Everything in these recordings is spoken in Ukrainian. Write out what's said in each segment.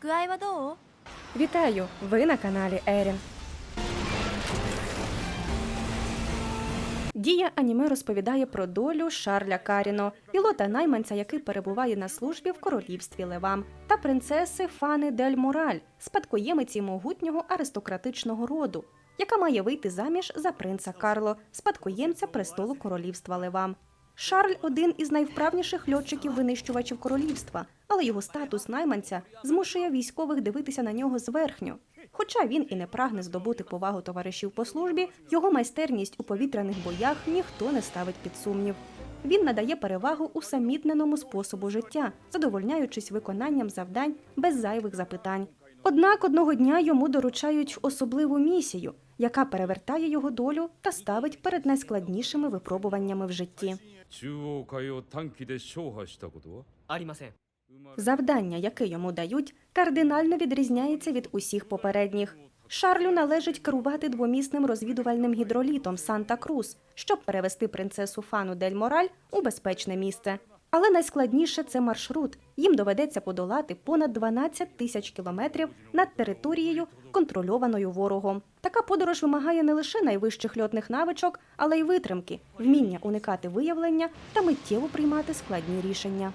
具合はどう Вітаю! Ви на каналі Ерін. Дія аніме розповідає про долю Шарля Каріно, пілота найманця, який перебуває на службі в королівстві Левам, та принцеси Фани Дель Мораль, спадкоємиці могутнього аристократичного роду, яка має вийти заміж за принца Карло, спадкоємця престолу королівства Левам. Шарль один із найвправніших льотчиків-винищувачів королівства, але його статус найманця змушує військових дивитися на нього зверхньо. Хоча він і не прагне здобути повагу товаришів по службі, його майстерність у повітряних боях ніхто не ставить під сумнів. Він надає перевагу усамітненому способу життя, задовольняючись виконанням завдань без зайвих запитань. Однак одного дня йому доручають особливу місію, яка перевертає його долю та ставить перед найскладнішими випробуваннями в житті. Завдання, яке йому дають, кардинально відрізняється від усіх попередніх. Шарлю належить керувати двомісним розвідувальним гідролітом Санта Крус, щоб перевести принцесу Фану Дель Мораль у безпечне місце. Але найскладніше це маршрут. Їм доведеться подолати понад 12 тисяч кілометрів над територією, контрольованою ворогом. Така подорож вимагає не лише найвищих льотних навичок, але й витримки, вміння уникати виявлення та миттєво приймати складні рішення.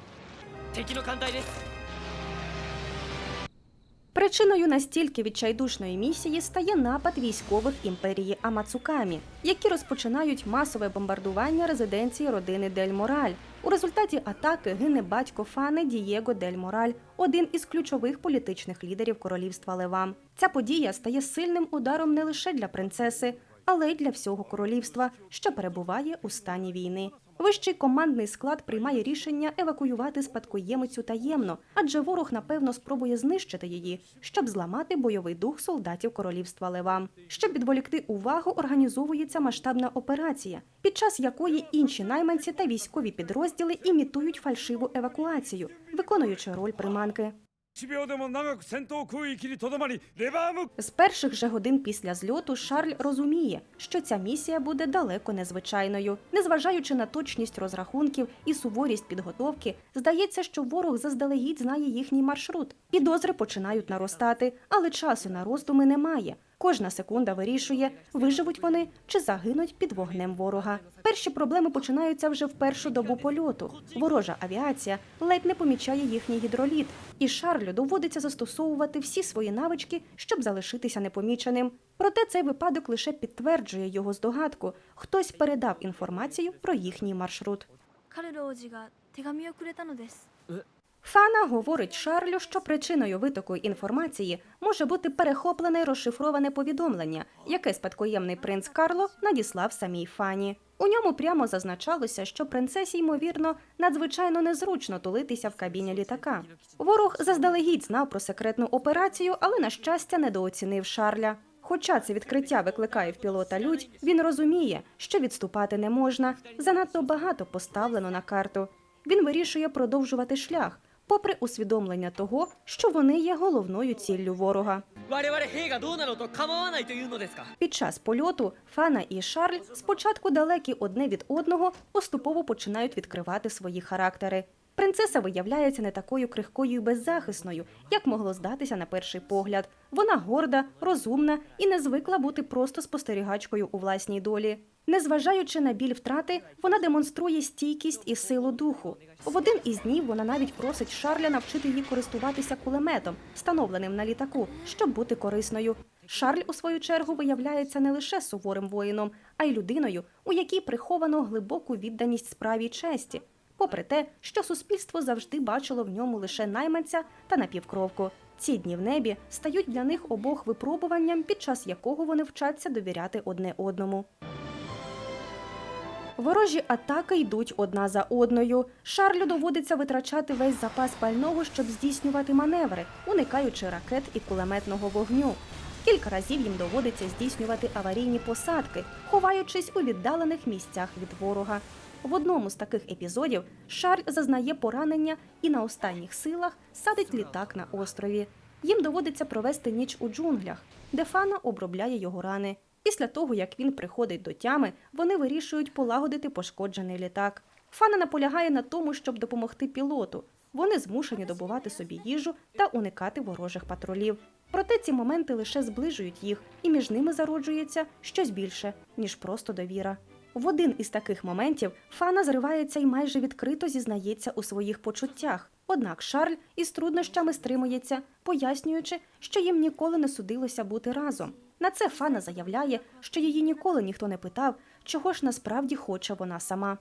Причиною настільки відчайдушної місії стає напад військових імперії Амацукамі, які розпочинають масове бомбардування резиденції родини Дель Мораль. У результаті атаки гине батько фани Дієго Дель Мораль, один із ключових політичних лідерів королівства Лева. Ця подія стає сильним ударом не лише для принцеси, але й для всього королівства, що перебуває у стані війни. Вищий командний склад приймає рішення евакуювати спадкоємицю таємно, адже ворог напевно спробує знищити її, щоб зламати бойовий дух солдатів королівства Левам. Щоб відволікти увагу, організовується масштабна операція, під час якої інші найманці та військові підрозділи імітують фальшиву евакуацію, виконуючи роль приманки. З перших же годин після зльоту Шарль розуміє, що ця місія буде далеко незвичайною. Незважаючи на точність розрахунків і суворість підготовки, здається, що ворог заздалегідь знає їхній маршрут. Підозри починають наростати, але часу на роздуми немає. Кожна секунда вирішує, виживуть вони чи загинуть під вогнем ворога. Перші проблеми починаються вже в першу добу польоту. Ворожа авіація ледь не помічає їхній гідроліт, і Шарлю доводиться застосовувати всі свої навички, щоб залишитися непоміченим. Проте цей випадок лише підтверджує його здогадку. Хтось передав інформацію про їхній маршрут. Фана говорить Шарлю, що причиною витоку інформації може бути перехоплене розшифроване повідомлення, яке спадкоємний принц Карло надіслав самій фані. У ньому прямо зазначалося, що принцесі ймовірно надзвичайно незручно тулитися в кабіні літака. Ворог заздалегідь знав про секретну операцію, але на щастя недооцінив Шарля. Хоча це відкриття викликає в пілота лють, він розуміє, що відступати не можна. Занадто багато поставлено на карту. Він вирішує продовжувати шлях попри усвідомлення того, що вони є головною ціллю ворога. Під час польоту Фана і Шарль спочатку далекі одне від одного поступово починають відкривати свої характери. Принцеса виявляється не такою крихкою і беззахисною, як могло здатися на перший погляд. Вона горда, розумна і не звикла бути просто спостерігачкою у власній долі. Незважаючи на біль втрати, вона демонструє стійкість і силу духу. В один із днів вона навіть просить Шарля навчити її користуватися кулеметом, встановленим на літаку, щоб бути корисною. Шарль, у свою чергу, виявляється не лише суворим воїном, а й людиною, у якій приховано глибоку відданість справі й честі, попри те, що суспільство завжди бачило в ньому лише найманця та напівкровку. Ці дні в небі стають для них обох випробуванням, під час якого вони вчаться довіряти одне одному. Ворожі атаки йдуть одна за одною. Шарлю доводиться витрачати весь запас пального, щоб здійснювати маневри, уникаючи ракет і кулеметного вогню. Кілька разів їм доводиться здійснювати аварійні посадки, ховаючись у віддалених місцях від ворога. В одному з таких епізодів Шарль зазнає поранення і на останніх силах садить літак на острові. Їм доводиться провести ніч у джунглях, де Фана обробляє його рани. Після того, як він приходить до тями, вони вирішують полагодити пошкоджений літак. Фана наполягає на тому, щоб допомогти пілоту. Вони змушені добувати собі їжу та уникати ворожих патрулів. Проте ці моменти лише зближують їх, і між ними зароджується щось більше, ніж просто довіра. В один із таких моментів Фана зривається і майже відкрито зізнається у своїх почуттях. Однак Шарль із труднощами стримується, пояснюючи, що їм ніколи не судилося бути разом. На це Фана заявляє, що її ніколи ніхто не питав, чого ж насправді хоче вона сама.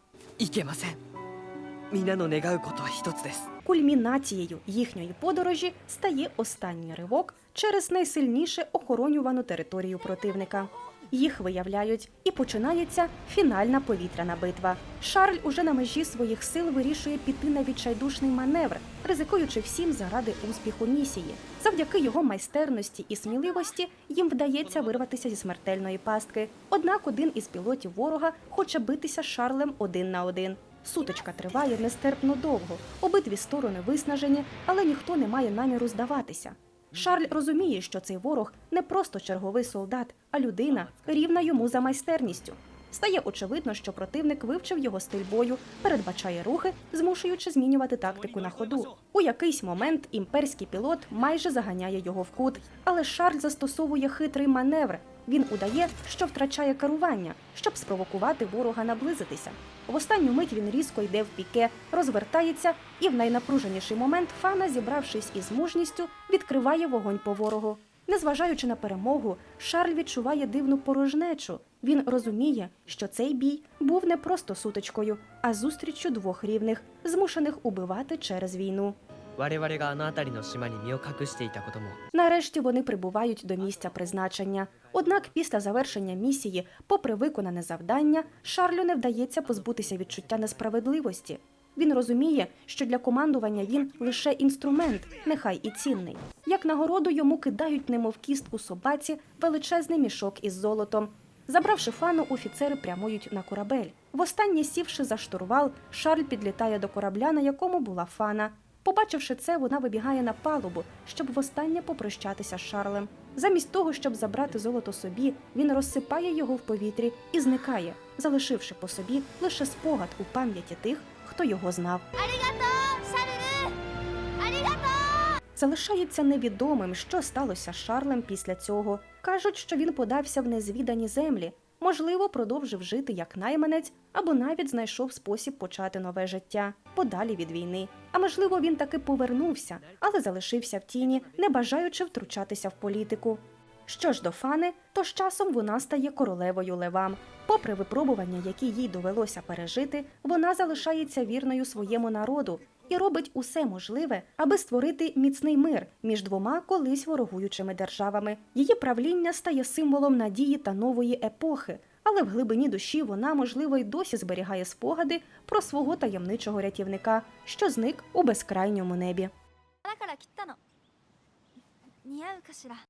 Кульмінацією їхньої подорожі стає останній ривок через найсильніше охоронювану територію противника. Їх виявляють, і починається фінальна повітряна битва. Шарль уже на межі своїх сил вирішує піти на відчайдушний маневр, ризикуючи всім заради успіху місії. Завдяки його майстерності і сміливості їм вдається вирватися зі смертельної пастки. Однак один із пілотів ворога хоче битися з Шарлем один на один. Сутичка триває нестерпно довго. Обидві сторони виснажені, але ніхто не має наміру здаватися. Шарль розуміє, що цей ворог не просто черговий солдат, а людина, рівна йому за майстерністю. Стає очевидно, що противник вивчив його стиль бою, передбачає рухи, змушуючи змінювати тактику на ходу. У якийсь момент імперський пілот майже заганяє його в кут, але Шарль застосовує хитрий маневр. Він удає, що втрачає керування, щоб спровокувати ворога наблизитися. В останню мить він різко йде в піке, розвертається, і в найнапруженіший момент Фана, зібравшись із мужністю, відкриває вогонь по ворогу. Незважаючи на перемогу, Шарль відчуває дивну порожнечу. Він розуміє, що цей бій був не просто сутичкою, а зустріччю двох рівних, змушених убивати через війну. 我々があの辺りの島に身を隠していたことも Нарешті вони прибувають до місця призначення. Однак після завершення місії, попри виконане завдання, Шарлю не вдається позбутися відчуття несправедливості. Він розуміє, що для командування він лише інструмент, нехай і цінний. Як нагороду йому кидають, немов кістку собаці, величезний мішок із золотом. Забравши фану, офіцери прямують на корабель. Востаннє сівши за штурвал, Шарль підлітає до корабля, на якому була фана. Побачивши це, вона вибігає на палубу, щоб востаннє попрощатися з Шарлем. Замість того, щоб забрати золото собі, він розсипає його в повітрі і зникає, залишивши по собі лише спогад у пам'яті тих, хто його знав. Залишається невідомим, що сталося з Шарлем після цього. кажуть, що він подався в незвідані землі можливо, продовжив жити як найманець або навіть знайшов спосіб почати нове життя подалі від війни. А можливо, він таки повернувся, але залишився в тіні, не бажаючи втручатися в політику. Що ж до Фани, то з часом вона стає королевою левам. Попри випробування, які їй довелося пережити, вона залишається вірною своєму народу і робить усе можливе, аби створити міцний мир між двома колись ворогуючими державами. Її правління стає символом надії та нової епохи. Але в глибині душі вона, можливо, й досі зберігає спогади про свого таємничого рятівника, що зник у безкрайньому небі.